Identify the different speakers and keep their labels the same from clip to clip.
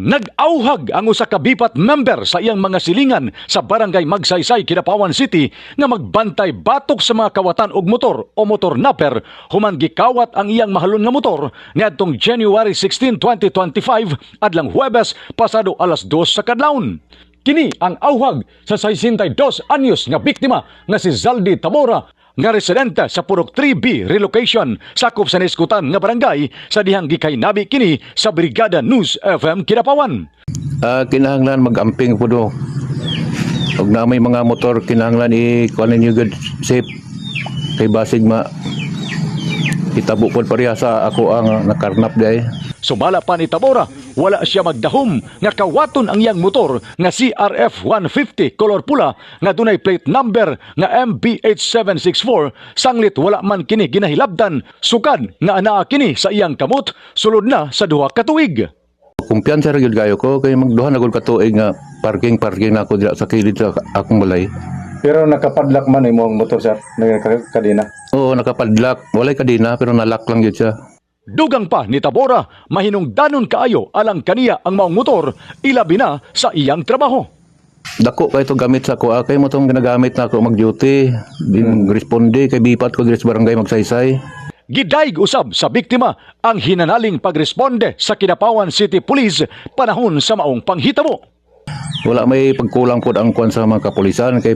Speaker 1: Nag-auhag ang usa ka bipat member sa iyang mga silingan sa barangay Magsaysay, Kidapawan City nga magbantay batok sa mga kawatan og motor o motor napper human gikawat ang iyang mahalon nga motor niadtong January 16, 2025 adlang Huwebes pasado alas 2 sa kadlawon. Kini ang auhag sa 62 anyos nga biktima nga si Zaldi Tamora nga residente sa Purok 3B relocation sakop sa Niskutan nga barangay sa dihang gikainabi kini sa Brigada News FM Kinapawan.
Speaker 2: Ah, kinahanglan mag-amping po do. Pag na may mga motor, kinahanglan i-kuha ninyo good safe. Kay basig ma itabo po pareha sa ako ang nakarnap day.
Speaker 1: Sumala pa ni Tabora, wala siya magdahom nga kawaton ang iyang motor nga CRF 150 color pula nga dunay plate number nga MBH764 sanglit wala man kini ginahilabdan sukad nga anaa kini sa iyang kamot sulod na sa duha ka tuig.
Speaker 2: Kumpiyansa ra gyud kayo ko kay magduha na gud ka tuig nga parking parking na ako dira sa kilid sa akong balay.
Speaker 3: Pero nakapadlock man imo ang motor sir, nagkakadina.
Speaker 2: Oo, nakapadlock. Walay kadina pero nalock lang gyud siya.
Speaker 1: Dugang pa ni Tabora, mahinungdanon kaayo alang kaniya ang maong motor, ilabi na sa iyang trabaho.
Speaker 2: Dako kay to gamit sa ko kay mo tong ginagamit na ako mag-duty. Bin responde kay bipat ko diri sa barangay magsaysay.
Speaker 1: Gidaig usab sa biktima ang hinanaling pagresponde sa Kidapawan City Police panahon sa maong panghitabo.
Speaker 2: Wala may pagkulang pod ang kwan sa mga kapulisan kay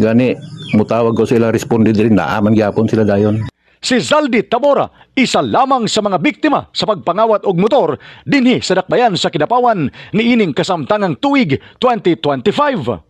Speaker 2: gani mutawag ko sila responde diri naaman gyapon sila dayon.
Speaker 1: Si Zaldi Tabora, isa lamang sa mga biktima sa pagpangawat og motor dinhi sa dakbayan sa Kidapawan ni ining kasamtangang tuig 2025.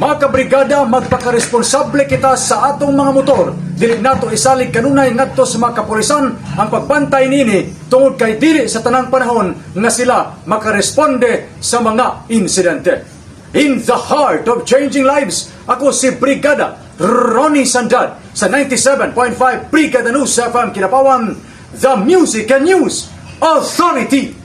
Speaker 1: Mga kabrigada, magpakaresponsable kita sa atong mga motor. Dili nato isalig kanunay ngadto sa mga kapulisan ang pagbantay nini tungod kay dili sa tanang panahon nga sila makaresponde sa mga insidente. In the heart of changing lives, ako si Brigada Ronnie Sandad sa 97.5 Brigada News FM Kinapawan, The Music and News Authority.